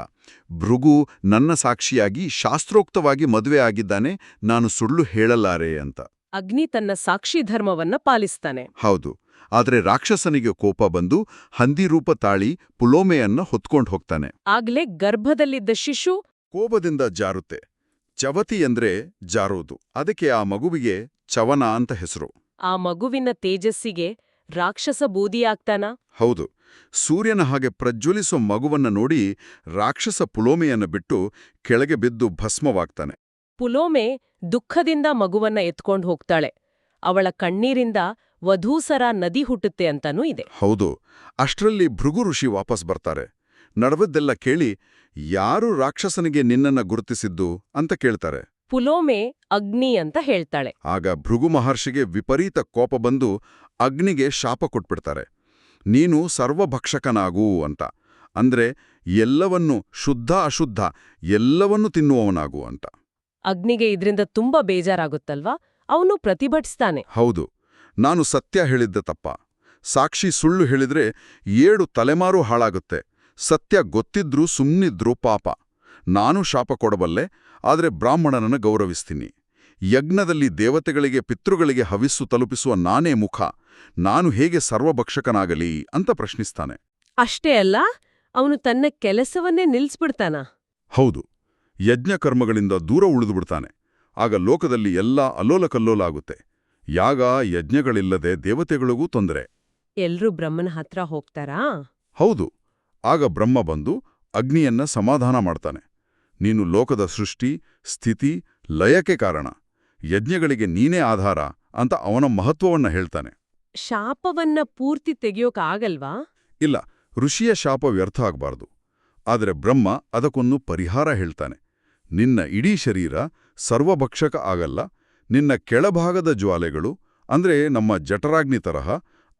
[SPEAKER 2] ಭೃಗು ನನ್ನ ಸಾಕ್ಷಿಯಾಗಿ ಶಾಸ್ತ್ರೋಕ್ತವಾಗಿ ಮದುವೆ ಆಗಿದ್ದಾನೆ ನಾನು ಸುಳ್ಳು ಹೇಳಲಾರೆ ಅಂತ.
[SPEAKER 1] ಅಗ್ನಿ ತನ್ನ ಸಾಕ್ಷಿ ಧರ್ಮವನ್ನ ಪಾಲಿಸ್ತಾನೆ.
[SPEAKER 2] ಹೌದು ಆದರೆ ರಾಕ್ಷಸನಿಗೆ ಕೋಪ ಬಂದು ಹಂದಿ ರೂಪ ತಾಳಿ ಪುಲೋಮೆಯನ್ನ ಹೊತ್ಕೊಂಡು ಹೋಗ್ತಾನೆ.
[SPEAKER 1] ಆಗ್ಲೇ ಗರ್ಭದಲ್ಲಿದ್ದ ಶಿಶು
[SPEAKER 2] ಕೋಪದಿಂದ ಜಾರುತ್ತೆ. ಚವತಿ ಎಂದ್ರೆ ಜಾರೋದು. ಅದಕ್ಕೆ ಆ ಮಗುವಿಗೆ ಚವನ ಅಂತ ಹೆಸರು.
[SPEAKER 1] ಆ ಮಗುವಿನ ತೇಜಸ್ಸಿಗೆ ರಾಕ್ಷಸ ಬೂದಿಯಾಗ್ತಾನ
[SPEAKER 2] ಹೌದು. ಸೂರ್ಯನ ಹಾಗೆ ಪ್ರಜ್ವಲಿಸೋ ಮಗುವನ್ನ ನೋಡಿ ರಾಕ್ಷಸ ಪುಲೋಮೆಯನ್ನು ಬಿಟ್ಟು ಕೆಳಗೆ ಬಿದ್ದು ಭಸ್ಮವಾಗ್ತಾನೆ.
[SPEAKER 1] ಪುಲೋಮೆ ದುಃಖದಿಂದ ಮಗುವನ್ನ ಎತ್ಕೊಂಡು ಹೋಗ್ತಾಳೆ. ಅವಳ ಕಣ್ಣೀರಿಂದ ವಧೂಸರ ನದಿ ಹುಟ್ಟುತ್ತೆ ಅಂತಾನೂ ಇದೆ.
[SPEAKER 2] ಹೌದು. ಅಷ್ಟರಲ್ಲಿ ಭೃಗು ಋಷಿ ವಾಪಸ್ ಬರ್ತಾರೆ. ನಡವದ್ದೆಲ್ಲ ಕೇಳಿ ಯಾರು ರಾಕ್ಷಸನಿಗೆ ನಿನ್ನನ್ನ ಗುರುತಿಸಿದ್ದು ಅಂತ ಕೇಳ್ತಾರೆ.
[SPEAKER 1] ಪುಲೋಮೆ ಅಗ್ನಿ ಅಂತ ಹೇಳ್ತಾಳೆ.
[SPEAKER 2] ಆಗ ಭೃಗು ಮಹರ್ಷಿಗೆ ವಿಪರೀತ ಕೋಪ ಬಂದು ಅಗ್ನಿಗೆ ಶಾಪ ಕೊಟ್ಬಿಡ್ತಾರೆ. ನೀನು ಸರ್ವಭಕ್ಷಕನಾಗು ಅಂತ. ಅಂದ್ರೆ ಎಲ್ಲವನ್ನೂ ಶುದ್ಧ ಅಶುದ್ಧ ಎಲ್ಲವನ್ನೂ ತಿನ್ನುವವನಾಗು ಅಂತ.
[SPEAKER 1] ಅಗ್ನಿಗೆ ಇದರಿಂದ ತುಂಬಾ ಬೇಜಾರಾಗುತ್ತಲ್ವಾ? ಅವನು ಪ್ರತಿಭಟಿಸ್ತಾನೆ.
[SPEAKER 2] ಹೌದು. ನಾನು ಸತ್ಯ ಹೇಳಿದ್ದ ತಪ್ಪ. ಸಾಕ್ಷಿ ಸುಳ್ಳು ಹೇಳಿದ್ರೆ ಏಳು ತಲೆಮಾರು ಹಾಳಾಗುತ್ತೆ. ಸತ್ಯ ಗೊತ್ತಿದ್ರೂ ಸುಮ್ಮನಿದ್ರೂ ಪಾಪ. ನಾನು ಶಾಪ ಕೊಡಬಲ್ಲೆ ಆದರೆ ಬ್ರಾಹ್ಮಣನನ್ನ ಗೌರವಿಸ್ತೀನಿ. ಯಜ್ಞದಲ್ಲಿ ದೇವತೆಗಳಿಗೆ ಪಿತೃಗಳಿಗೆ ಹವಿಸ್ಸು ತಲುಪಿಸುವ ನಾನೇ ಮುಖ. ನಾನು ಹೇಗೆ ಸರ್ವಭಕ್ಷಕನಾಗಲಿ ಅಂತ ಪ್ರಶ್ನಿಸ್ತಾನೆ.
[SPEAKER 1] ಅಷ್ಟೇ ಅಲ್ಲ ಅವನು ತನ್ನ ಕೆಲಸವನ್ನೇ ನಿಲ್ಲಿಸ್ಬಿಡ್ತಾನ
[SPEAKER 2] ಹೌದು ಯಜ್ಞಕರ್ಮಗಳಿಂದ ದೂರ ಉಳಿದುಬಿಡ್ತಾನೆ. ಆಗ ಲೋಕದಲ್ಲಿ ಎಲ್ಲ ಅಲ್ಲೋಲಕಲ್ಲೋಲ ಆಗುತ್ತೆ ಯಾಗ ಯಜ್ಞಗಳಿಲ್ಲದೆ ದೇವತೆಗಳಿಗೂ ತೊಂದರೆ.
[SPEAKER 1] ಎಲ್ರೂ ಬ್ರಹ್ಮನ ಹತ್ರ ಹೋಗ್ತಾರಾ?
[SPEAKER 2] ಹೌದು. ಆಗ ಬ್ರಹ್ಮ ಬಂದು ಅಗ್ನಿಯನ್ನ ಸಮಾಧಾನ ಮಾಡ್ತಾನೆ. ನೀನು ಲೋಕದ ಸೃಷ್ಟಿ ಸ್ಥಿತಿ ಲಯಕ್ಕೆ ಕಾರಣ. ಯಜ್ಞಗಳಿಗೆ ನೀನೇ ಆಧಾರ ಅಂತ ಅವನ ಮಹತ್ವವನ್ನ ಹೇಳ್ತಾನೆ.
[SPEAKER 1] ಶಾಪವನ್ನ ಪೂರ್ತಿ ತೆಗೆಯೋಕಾಗಲ್ವಾ?
[SPEAKER 2] ಇಲ್ಲ ಋಷಿಯ ಶಾಪ ವ್ಯರ್ಥ ಆಗಬಾರದು. ಆದರೆ ಬ್ರಹ್ಮ ಅದಕ್ಕೊಂದು ಪರಿಹಾರ ಹೇಳ್ತಾನೆ. ನಿನ್ನ ಇಡೀ ಶರೀರ ಸರ್ವಭಕ್ಷಕ ಆಗಲ್ಲ ನಿನ್ನ ಕೆಳಭಾಗದ ಜ್ವಾಲೆಗಳು ಅಂದ್ರೆ ನಮ್ಮ ಜಠರಾಗ್ನಿ ತರಹ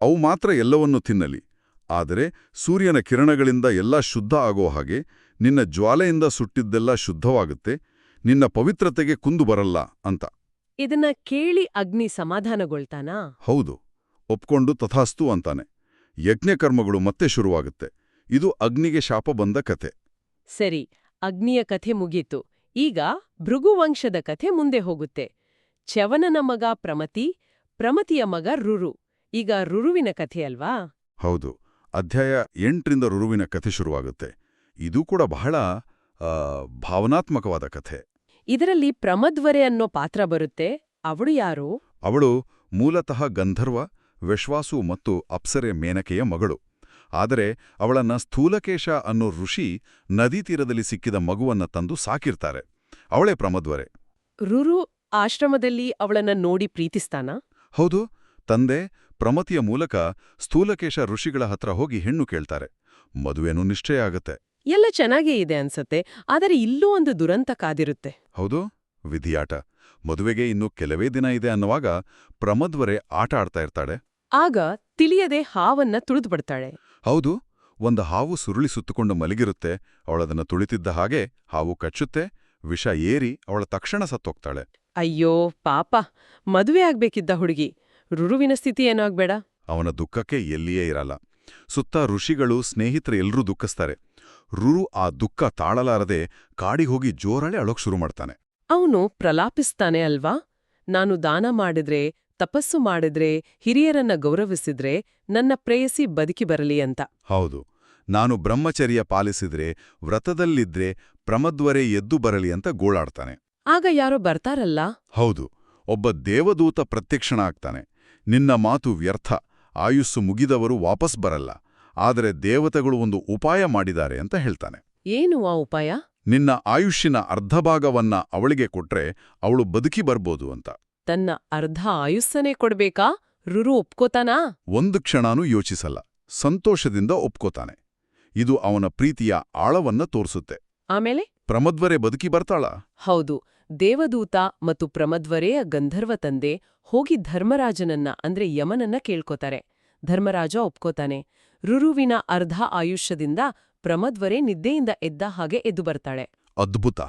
[SPEAKER 2] ಅವು ಮಾತ್ರ ಎಲ್ಲವನ್ನೂ ತಿನ್ನಲಿ. ಆದರೆ ಸೂರ್ಯನ ಕಿರಣಗಳಿಂದ ಎಲ್ಲ ಶುದ್ಧ ಆಗೋ ಹಾಗೆ ನಿನ್ನ ಜ್ವಾಲೆಯಿಂದ ಸುಟ್ಟಿದ್ದೆಲ್ಲ ಶುದ್ಧವಾಗುತ್ತೆ ನಿನ್ನ ಪವಿತ್ರತೆಗೆ ಕುಂದು ಬರಲ್ಲ ಅಂತ.
[SPEAKER 1] ಇದನ್ನ ಕೇಳಿ ಅಗ್ನಿ ಸಮಾಧಾನಗೊಳ್ತಾನಾ?
[SPEAKER 2] ಹೌದು ಒಪ್ಕೊಂಡು ತಥಾಸ್ತು ಅಂತಾನೆ. ಯಜ್ಞಕರ್ಮಗಳು ಮತ್ತೆ ಶುರುವಾಗುತ್ತೆ. ಇದು ಅಗ್ನಿಗೆ ಶಾಪ ಬಂದ ಕಥೆ.
[SPEAKER 1] ಸರಿ ಅಗ್ನಿಯ ಕಥೆ ಮುಗೀತು. ಈಗ ಭೃಗುವಂಶದ ಕಥೆ ಮುಂದೆ ಹೋಗುತ್ತೆ. ಚವನನ ಮಗ ಪ್ರಮತಿ ಪ್ರಮತಿಯ ಮಗ ರುರು. ಈಗ ರುರುವಿನ ಕಥೆ ಅಲ್ವಾ?
[SPEAKER 2] ಹೌದು. ಅಧ್ಯಾಯ ಎಂಟರಿಂದ ರುರುವಿನ ಕಥೆ ಶುರುವಾಗುತ್ತೆ. ಇದು ಕೂಡ ಬಹಳ ಭಾವನಾತ್ಮಕವಾದ ಕಥೆ.
[SPEAKER 1] ಇದರಲ್ಲಿ ಪ್ರಮದ್ವರೆ ಅನ್ನೋ ಪಾತ್ರ ಬರುತ್ತೆ. ಅವಳು ಯಾರು?
[SPEAKER 2] ಅವಳು ಮೂಲತಃ ಗಂಧರ್ವ ವಿಶ್ವಾಸು ಮತ್ತು ಅಪ್ಸರೆ ಮೇನಕೆಯ ಮಗಳು. ಆದರೆ ಅವಳನ್ನ ಸ್ಥೂಲಕೇಶ ಅನ್ನೋ ಋಷಿ ನದಿ ತೀರದಲ್ಲಿ ಸಿಕ್ಕಿದ ಮಗುವನ್ನ ತಂದು ಸಾಕಿರ್ತಾರೆ. ಅವಳೇ ಪ್ರಮದ್ವರೆ
[SPEAKER 1] ರುರು ಆಶ್ರಮದಲ್ಲಿ ಅವಳನ್ನ ನೋಡಿ ಪ್ರೀತಿಸ್ತಾನ?
[SPEAKER 2] ಹೌದು. ತಂದೆ ಪ್ರಮತಿಯ ಮೂಲಕ ಸ್ಥೂಲಕೇಶ ಋಷಿಗಳ ಹತ್ರ ಹೋಗಿ ಹೆಣ್ಣು ಕೇಳ್ತಾರೆ. ಮದುವೆನೂ ನಿಶ್ಚಯ ಆಗತ್ತೆ.
[SPEAKER 1] ಎಲ್ಲ ಚೆನ್ನಾಗೇ ಇದೆ ಅನ್ಸತ್ತೆ ಆದರೆ ಇಲ್ಲೂ ಒಂದು ದುರಂತ ಕಾದಿರುತ್ತೆ.
[SPEAKER 2] ಹೌದು? ವಿಧಿಯಾಟ. ಮದುವೆಗೆ ಇನ್ನು ಕೆಲವೇ ದಿನ ಇದೆ ಅನ್ನುವಾಗ ಪ್ರಮದ್ವರೆ ಆಟ ಆಡ್ತಾ ಇರ್ತಾಳೆ.
[SPEAKER 1] ಆಗ ತಿಳಿಯದೆ ಹಾವನ್ನ ತುಳಿದ್ಬಿಡ್ತಾಳೆ
[SPEAKER 2] ಹೌದು ಒಂದು ಹಾವು ಸುರುಳಿ ಸುತ್ತುಕೊಂಡು ಮಲಗಿರುತ್ತೆ ಅವಳದನ್ನ ತುಳಿತಿದ್ದ ಹಾಗೆ ಹಾವು ಕಚ್ಚುತ್ತೆ ವಿಷ ಏರಿ ಅವಳ ತಕ್ಷಣ ಸತ್ತೋಗ್ತಾಳೆ.
[SPEAKER 1] ಅಯ್ಯೋ ಪಾಪ. ಮದುವೆ ಆಗ್ಬೇಕಿದ್ದ ಹುಡುಗಿ. ರುರುವಿನ ಸ್ಥಿತಿ ಏನಾಗ್ಬೇಡ?
[SPEAKER 2] ಅವನ ದುಃಖಕ್ಕೆ ಎಲ್ಲಿಯೇ ಇರಲ್ಲ. ಸುತ್ತ ಋಷಿಗಳು ಸ್ನೇಹಿತರು ಎಲ್ಲರೂ ದುಃಖಿಸ್ತಾರೆ ರುರು ಆ ದುಃಖ ತಾಳಲಾರದೆ ಕಾಡಿಗೋಗಿ ಜೋರಳೆ ಅಳೋಕ್ ಶುರು ಮಾಡ್ತಾನೆ.
[SPEAKER 1] ಅವನು ಪ್ರಲಾಪಿಸ್ತಾನೆ ಅಲ್ವಾ? ನಾನು ದಾನ ಮಾಡಿದ್ರೆ ತಪಸ್ಸು ಮಾಡಿದ್ರೆ ಹಿರಿಯರನ್ನ ಗೌರವಿಸಿದ್ರೆ ನನ್ನ ಪ್ರೇಯಸಿ ಬದುಕಿ ಬರಲಿ ಅಂತ.
[SPEAKER 2] ಹೌದು. ನಾನು ಬ್ರಹ್ಮಚರ್ಯ ಪಾಲಿಸಿದ್ರೆ ವ್ರತದಲ್ಲಿದ್ರೆ ಪ್ರಮದ್ವರೆ ಎದ್ದು ಬರಲಿ ಅಂತ ಗೋಳಾಡ್ತಾನೆ.
[SPEAKER 1] ಆಗ ಯಾರೋ ಬರ್ತಾರಲ್ಲ?
[SPEAKER 2] ಹೌದು. ಒಬ್ಬ ದೇವದೂತ ಪ್ರತ್ಯಕ್ಷಣ ಆಗ್ತಾನೆ ನಿನ್ನ ಮಾತು ವ್ಯರ್ಥ ಆಯುಸ್ಸು ಮುಗಿದವರು ವಾಪಸ್ ಬರಲ್ಲ ಆದರೆ ದೇವತೆಗಳು ಒಂದು ಉಪಾಯ ಮಾಡಿದ್ದಾರೆ ಅಂತ ಹೇಳ್ತಾನೆ.
[SPEAKER 1] ಏನು ಆ ಉಪಾಯ?
[SPEAKER 2] ನಿನ್ನ ಆಯುಷ್ಯನ ಅರ್ಧ ಭಾಗವನ್ನ ಅವಳಿಗೆ ಕೊಟ್ರೆ ಅವಳು ಬದುಕಿ ಬರ್ಬೋದು ಅಂತ.
[SPEAKER 1] ತನ್ನ ಅರ್ಧ ಆಯುಸ್ಸನೇ ಕೊಡ್ಬೇಕಾ? ರುರು ಒಪ್ಕೋತಾನಾ?
[SPEAKER 2] ಒಂದು ಕ್ಷಣನೂ ಯೋಚಿಸಲ್ಲ ಸಂತೋಷದಿಂದ ಒಪ್ಕೋತಾನೆ. ಇದು ಅವನ ಪ್ರೀತಿಯ ಆಳವನ್ನ ತೋರಿಸುತ್ತೆ.
[SPEAKER 1] ಆಮೇಲೆ?
[SPEAKER 2] ಪ್ರಮದ್ವರೆ ಬದುಕಿ ಬರ್ತಾಳ?
[SPEAKER 1] ಹೌದು ದೇವದೂತ ಮತ್ತು ಪ್ರಮದ್ವರೆಯ ಗಂಧರ್ವ ತಂದೆ ಹೋಗಿ ಧರ್ಮರಾಜನನ್ನ ಅಂದ್ರೆ ಯಮನನ್ನ ಕೇಳ್ಕೋತಾರೆ. ಧರ್ಮರಾಜ ಒಪ್ಕೋತಾನೆ ರುರುವಿನ ಅರ್ಧ ಆಯುಷ್ಯದಿಂದ ಪ್ರಮದ್ವರೆ ನಿದ್ದೆಯಿಂದ ಎದ್ದ ಹಾಗೆ ಎದ್ದು ಬರ್ತಾಳೆ.
[SPEAKER 2] ಅದ್ಭುತ.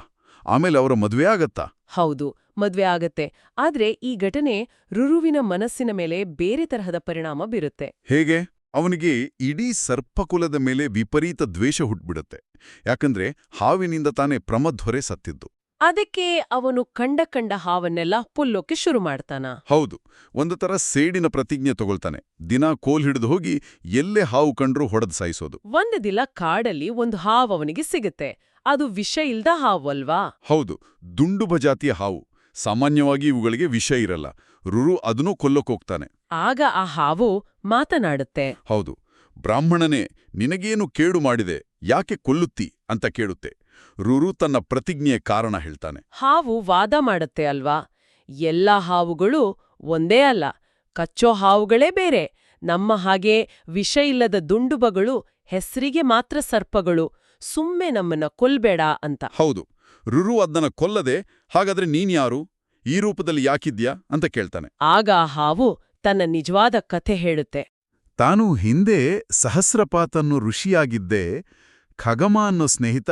[SPEAKER 2] ಆಮೇಲೆ ಅವರ ಮದುವೆ ಆಗತ್ತಾ?
[SPEAKER 1] ಹೌದು ಮದ್ವೆ ಆಗತ್ತೆ. ಆದ್ರೆ ಈ ಘಟನೆ ರುರುವಿನ ಮನಸ್ಸಿನ ಮೇಲೆ ಬೇರೆ ತರಹದ ಪರಿಣಾಮ ಬೀರುತ್ತೆ.
[SPEAKER 2] ಹೇಗೆ? ಅವನಿಗೆ ಇಡೀ ಸರ್ಪಕುಲದ ಮೇಲೆ ವಿಪರೀತ ದ್ವೇಷ ಹುಟ್ಬಿಡುತ್ತೆ. ಯಾಕಂದ್ರೆ ಹಾವಿನಿಂದ ತಾನೇ ಪ್ರಮಧ್ವರೆ ಸತ್ತಿದ್ದು.
[SPEAKER 1] ಅದಕ್ಕೆ ಅವನು ಕಂಡ ಕಂಡ ಹಾವನ್ನೆಲ್ಲ ಪುಲ್ಲೋಕೆ ಶುರು ಮಾಡ್ತಾನ.
[SPEAKER 2] ಹೌದು ಒಂದು ತರ ಸೇಡಿನ ಪ್ರತಿಜ್ಞೆ ತಗೊಳ್ತಾನೆ. ದಿನ ಕೋಲ್ ಹಿಡಿದು ಹೋಗಿ ಎಲ್ಲೇ ಹಾವು ಕಂಡ್ರೂ ಹೊಡೆದು ಸಾಯಿಸೋದು.
[SPEAKER 1] ಒಂದು ದಿನ ಕಾಡಲ್ಲಿ ಒಂದು ಹಾವು ಅವನಿಗೆ ಸಿಗುತ್ತೆ. ಅದು ವಿಷ ಇಲ್ದ ಹಾವು ಅಲ್ವಾ?
[SPEAKER 2] ಹೌದು ದುಂಡುಬ ಜಾತಿಯ ಹಾವು. ಸಾಮಾನ್ಯವಾಗಿ ಇವುಗಳಿಗೆ ವಿಷ ಇರಲ್ಲ. ರುರು ಅದನ್ನೂ ಕೊಲ್ಲೋಕೋಗ್ತಾನೆ
[SPEAKER 1] ಆಗ ಆ ಹಾವು ಮಾತನಾಡುತ್ತೆ.
[SPEAKER 2] ಹೌದು ಬ್ರಾಹ್ಮಣನೇ ನಿನಗೇನು ಕೇಡು ಮಾಡಿದೆ ಯಾಕೆ ಕೊಲ್ಲುತ್ತಿ ಅಂತ ಕೇಳುತ್ತೆ. ರುರು ತನ್ನ ಪ್ರತಿಜ್ಞೆಯ ಕಾರಣ ಹೇಳ್ತಾನೆ.
[SPEAKER 1] ಹಾವು ವಾದ ಮಾಡುತ್ತೆ ಅಲ್ವಾ? ಎಲ್ಲ ಹಾವುಗಳು ಒಂದೇ ಅಲ್ಲ ಕಚ್ಚೋ ಹಾವುಗಳೇ ಬೇರೆ. ನಮ್ಮ ಹಾಗೆ ವಿಷ ಇಲ್ಲದ ದುಂಡುಬಗಳು ಹೆಸರಿಗೆ ಮಾತ್ರ ಸರ್ಪಗಳು. ಸುಮ್ಮೆ ನಮ್ಮನ್ನ ಕೊಲ್ಬೇಡ ಅಂತ.
[SPEAKER 2] ಹೌದು ರುರು ಅದನ್ನ ಕೊಲ್ಲದೆ ಹಾಗಾದ್ರೆ ನೀನ್ಯಾರು ಈ ರೂಪದಲ್ಲಿ ಯಾಕಿದ್ಯಾ ಅಂತ ಕೇಳ್ತಾನೆ.
[SPEAKER 1] ಆಗ ಆ ಹಾವು ತನ್ನ ನಿಜವಾದ ಕಥೆ ಹೇಳುತ್ತೆ.
[SPEAKER 2] ತಾನು ಹಿಂದೆ ಸಹಸ್ರಪಾತನ್ನು ಋಷಿಯಾಗಿದ್ದೆ ಖಗಮ ಅನ್ನೋ ಸ್ನೇಹಿತ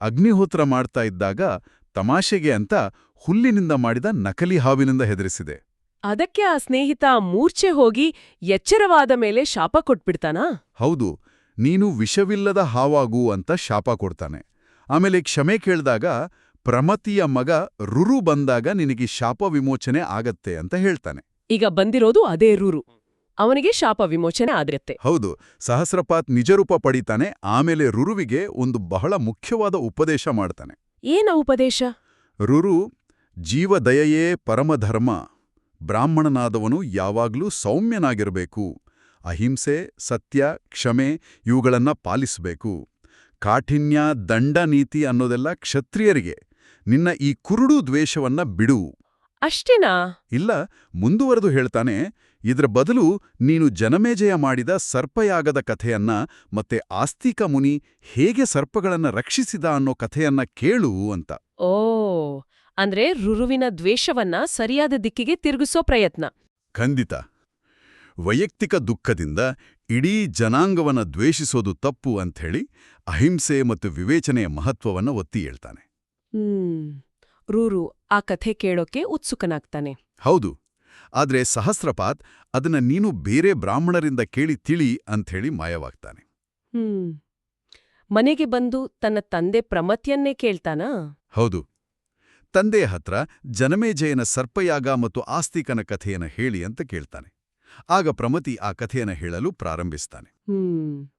[SPEAKER 2] ಅಗ್ನಿಹೋತ್ರ ಮಾಡ್ತಾ ಇದ್ದಾಗ ತಮಾಷೆಗೆ ಅಂತ ಹುಲ್ಲಿನಿಂದ ಮಾಡಿದ ನಕಲಿ ಹಾವಿನಿಂದ ಹೆದರಿಸಿದೆ.
[SPEAKER 1] ಅದಕ್ಕೆ ಆ ಸ್ನೇಹಿತ ಮೂರ್ಛೆ ಹೋಗಿ ಎಚ್ಚರವಾದ ಮೇಲೆ ಶಾಪ ಕೊಟ್ಬಿಡ್ತಾನಾ?
[SPEAKER 2] ಹೌದು ನೀನು ವಿಷವಿಲ್ಲದ ಹಾವಾಗು ಅಂತ ಶಾಪ ಕೊಡ್ತಾನೆ. ಆಮೇಲೆ ಕ್ಷಮೆ ಕೇಳ್ದಾಗ ಪ್ರಮತಿಯ ಮಗ ರುರು ಬಂದಾಗ ನಿನಗೆ ಶಾಪ ವಿಮೋಚನೆ ಆಗತ್ತೆ ಅಂತ ಹೇಳ್ತಾನೆ.
[SPEAKER 1] ಈಗ ಬಂದಿರೋದು ಅದೇ ರೂರು. ಅವನಿಗೆ ಶಾಪ ವಿಮೋಚನೆ ಆದಿರುತ್ತೆ.
[SPEAKER 2] ಹೌದು ಸಹಸ್ರಪಾತ್ ನಿಜರೂಪ ಪಡಿತಾನೆ ಆಮೇಲೆ ರುರುವಿಗೆ ಒಂದು ಬಹಳ ಮುಖ್ಯವಾದ ಉಪದೇಶ ಮಾಡ್ತಾನೆ.
[SPEAKER 1] ಏನ ಉಪದೇಶ?
[SPEAKER 2] ರುರು ಜೀವದಯೆಯೇ ಪರಮಧರ್ಮ ಬ್ರಾಹ್ಮಣನಾದವನು ಯಾವಾಗ್ಲೂ ಸೌಮ್ಯನಾಗಿರಬೇಕು ಅಹಿಂಸೆ ಸತ್ಯ ಕ್ಷಮೆ ಇವುಗಳನ್ನ ಪಾಲಿಸಬೇಕು ಕಾಠಿನ್ಯ ದಂಡ ನೀತಿ ಅನ್ನೋದೆಲ್ಲ ಕ್ಷತ್ರಿಯರಿಗೆ ನಿನ್ನ ಈ ಕುರುಡು ದ್ವೇಷವನ್ನ ಬಿಡು.
[SPEAKER 1] ಅಷ್ಟೇನಾ?
[SPEAKER 2] ಇಲ್ಲ ಮುಂದುವರೆದು ಹೇಳ್ತಾನೆ ಇದರ ಬದಲು ನೀನು ಜನಮೇಜಯ ಮಾಡಿದ ಸರ್ಪಯಾಗದ ಕಥೆಯನ್ನ ಮತ್ತೆ ಆಸ್ತಿಕ ಮುನಿ ಹೇಗೆ ಸರ್ಪಗಳನ್ನ ರಕ್ಷಿಸಿದ ಅನ್ನೋ ಕಥೆಯನ್ನ ಕೇಳು ಅಂತ.
[SPEAKER 1] ಓ ಅಂದ್ರೆ ರುರುವಿನ ದ್ವೇಷವನ್ನ ಸರಿಯಾದ ದಿಕ್ಕಿಗೆ ತಿರುಗಿಸೋ ಪ್ರಯತ್ನ.
[SPEAKER 2] ಖಂಡಿತ. ವೈಯಕ್ತಿಕ ದುಃಖದಿಂದ ಇಡೀ ಜನಾಂಗವನ್ನ ದ್ವೇಷಿಸೋದು ತಪ್ಪು ಅಂಥೇಳಿ ಅಹಿಂಸೆ ಮತ್ತು ವಿವೇಚನೆಯ ಮಹತ್ವವನ್ನ ಒತ್ತಿ ಹೇಳ್ತಾನೆ.
[SPEAKER 1] ರೂರು ಆ ಕಥೆ ಕೇಳೋಕೆ ಉತ್ಸುಕನಾಗ್ತಾನೆ.
[SPEAKER 2] ಹೌದು. ಆದ್ರೆ ಸಹಸ್ರಪಾತ್ ಅದನ್ನ ನೀನು ಬೇರೆ ಬ್ರಾಹ್ಮಣರಿಂದ ಕೇಳಿ ತಿಳಿ ಅಂಥೇಳಿ ಮಾಯವಾಗ್ತಾನೆ.
[SPEAKER 1] ಹ್ಮ್. ಮನೆಗೆ ಬಂದು ತನ್ನ ತಂದೆ ಪ್ರಮತಿಯನ್ನೇ ಕೇಳ್ತಾನಾ?
[SPEAKER 2] ಹೌದು. ತಂದೆಯ ಹತ್ರ ಜನಮೇಜಯನ ಸರ್ಪಯಾಗ ಮತ್ತು ಆಸ್ತಿಕನ ಕಥೆಯನ್ನ ಹೇಳಿ ಅಂತ ಕೇಳ್ತಾನೆ. ಆಗ ಪ್ರಮತಿ ಆ ಕಥೆಯನ್ನು ಹೇಳಲು ಪ್ರಾರಂಭಿಸ್ತಾನೆ.
[SPEAKER 1] ಹ್ಮ್.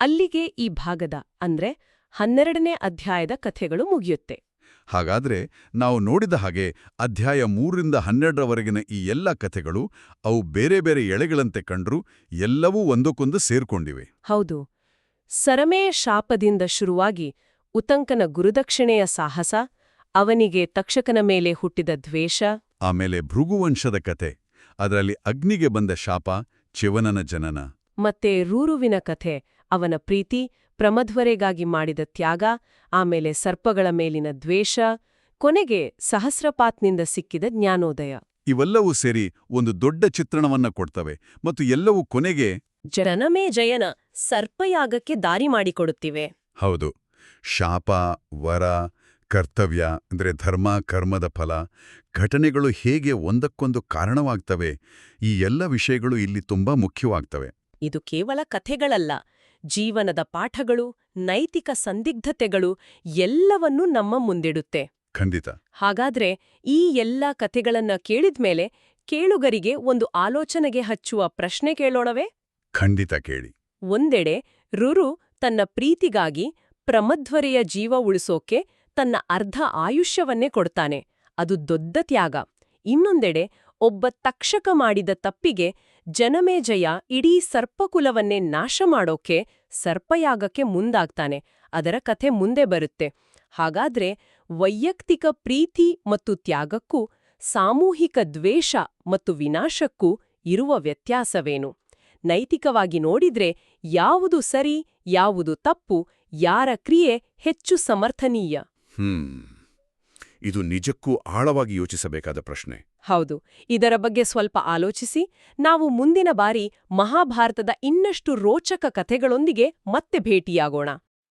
[SPEAKER 1] ಅಲ್ಲಿಗೆ ಈ ಭಾಗದ ಅಂದ್ರೆ ಹನ್ನೆರಡನೇ ಅಧ್ಯಾಯದ ಕಥೆಗಳು ಮುಗಿಯುತ್ತೆ.
[SPEAKER 2] ಹಾಗಾದ್ರೆ ನಾವು ನೋಡಿದ ಹಾಗೆ ಅಧ್ಯಾಯ ಮೂರರಿಂದ ಹನ್ನೆರಡರವರೆಗಿನ ಈ ಎಲ್ಲ ಕಥೆಗಳು ಅವು ಬೇರೆ ಬೇರೆ ಎಳೆಗಳಂತೆ ಕಂಡ್ರೂ ಎಲ್ಲವೂ ಒಂದಕ್ಕೊಂದು ಸೇರ್ಕೊಂಡಿವೆ.
[SPEAKER 1] ಹೌದು. ಸರಮೇ ಶಾಪದಿಂದ ಶುರುವಾಗಿ ಉತಂಕನ ಗುರುದಕ್ಷಿಣೆಯ ಸಾಹಸ ಅವನಿಗೆ ತಕ್ಷಕನ ಮೇಲೆ ಹುಟ್ಟಿದ ದ್ವೇಷ
[SPEAKER 2] ಆಮೇಲೆ ಭೃಗುವಂಶದ ಕತೆ ಅದರಲ್ಲಿ ಅಗ್ನಿಗೆ ಬಂದ ಶಾಪ ಚಿವನನ ಜನನ.
[SPEAKER 1] ಮತ್ತೆ ರೂರುವಿನ ಕಥೆ ಅವನ ಪ್ರೀತಿ ಪ್ರಮಧ್ವರೆಗಾಗಿ ಮಾಡಿದ ತ್ಯಾಗ ಆಮೇಲೆ ಸರ್ಪಗಳ ಮೇಲಿನ ದ್ವೇಷ ಕೊನೆಗೆ ಸಹಸ್ರಪಾತ್ನಿಂದ ಸಿಕ್ಕಿದ ಜ್ಞಾನೋದಯ.
[SPEAKER 2] ಇವೆಲ್ಲವೂ ಸೇರಿ ಒಂದು ದೊಡ್ಡ ಚಿತ್ರಣವನ್ನ ಕೊಡ್ತವೆ ಮತ್ತು ಎಲ್ಲವೂ ಕೊನೆಗೆ
[SPEAKER 1] ಜನಮೇ ಜಯನ ಸರ್ಪಯಾಗಕ್ಕೆ ದಾರಿ ಮಾಡಿಕೊಡುತ್ತಿವೆ.
[SPEAKER 2] ಹೌದು. ಶಾಪ ವರ ಕರ್ತವ್ಯ ಅಂದರೆ ಧರ್ಮ ಕರ್ಮದ ಫಲ ಘಟನೆಗಳು ಹೇಗೆ ಒಂದಕ್ಕೊಂದು ಕಾರಣವಾಗ್ತವೆ ಈ ಎಲ್ಲ ವಿಷಯಗಳು ಇಲ್ಲಿ ತುಂಬಾ ಮುಖ್ಯವಾಗ್ತವೆ.
[SPEAKER 1] ಇದು ಕೇವಲ ಕಥೆಗಳಲ್ಲ. ಜೀವನದ ಪಾಠಗಳು ನೈತಿಕ ಸಂದಿಗ್ಧತೆಗಳು ಎಲ್ಲವನ್ನೂ ನಮ್ಮ ಮುಂದಿಡುತ್ತೆ.
[SPEAKER 2] ಖಂಡಿತ.
[SPEAKER 1] ಹಾಗಾದ್ರೆ ಈ ಎಲ್ಲ ಕಥೆಗಳನ್ನ ಕೇಳಿದ್ಮೇಲೆ ಕೇಳುಗರಿಗೆ ಒಂದು ಆಲೋಚನೆಗೆ ಹಚ್ಚುವ ಪ್ರಶ್ನೆ ಕೇಳೋಣವೇ?
[SPEAKER 2] ಖಂಡಿತ ಕೇಳಿ.
[SPEAKER 1] ಒಂದೆಡೆ ರುರು ತನ್ನ ಪ್ರೀತಿಗಾಗಿ ಪ್ರಮಧ್ವರೆಯ ಜೀವ ಉಳಿಸೋಕೆ ತನ್ನ ಅರ್ಧ ಆಯುಷ್ಯವನ್ನೇ ಕೊಡ್ತಾನೆ. ಅದು ದೊಡ್ಡ ತ್ಯಾಗ. ಇನ್ನೊಂದೆಡೆ ಒಬ್ಬ ತಕ್ಷಕ ಮಾಡಿದ ತಪ್ಪಿಗೆ ಜನಮೇಜಯ ಇಡೀ ಸರ್ಪಕುಲವನ್ನೇ ನಾಶ ಮಾಡೋಕೆ ಸರ್ಪಯಾಗಕ್ಕೆ ಮುಂದಾಗ್ತಾನೆ. ಅದರ ಕಥೆ ಮುಂದೆ ಬರುತ್ತೆ. ಹಾಗಾದ್ರೆ ವೈಯಕ್ತಿಕ ಪ್ರೀತಿ ಮತ್ತು ತ್ಯಾಗಕ್ಕೂ, ಸಾಮೂಹಿಕ ದ್ವೇಷ ಮತ್ತು ವಿನಾಶಕ್ಕೂ ಇರುವ ವ್ಯತ್ಯಾಸವೇನು? ನೈತಿಕವಾಗಿ ನೋಡಿದ್ರೆ ಯಾವುದು ಸರಿ, ಯಾವುದು ತಪ್ಪು, ಯಾರ ಕ್ರಿಯೆ ಹೆಚ್ಚು ಸಮರ್ಥನೀಯ?
[SPEAKER 2] ಇದು ನಿಜಕ್ಕೂ ಆಳವಾಗಿ ಯೋಚಿಸಬೇಕಾದ ಪ್ರಶ್ನೆ.
[SPEAKER 1] ಹೌದು, ಇದರ ಬಗ್ಗೆ ಸ್ವಲ್ಪ ಆಲೋಚಿಸಿ, ನಾವು ಮುಂದಿನ ಬಾರಿ ಮಹಾಭಾರತದ ಇನ್ನಷ್ಟು ರೋಚಕ ಕಥೆಗಳೊಂದಿಗೆ ಮತ್ತೆ ಭೇಟಿಯಾಗೋಣ.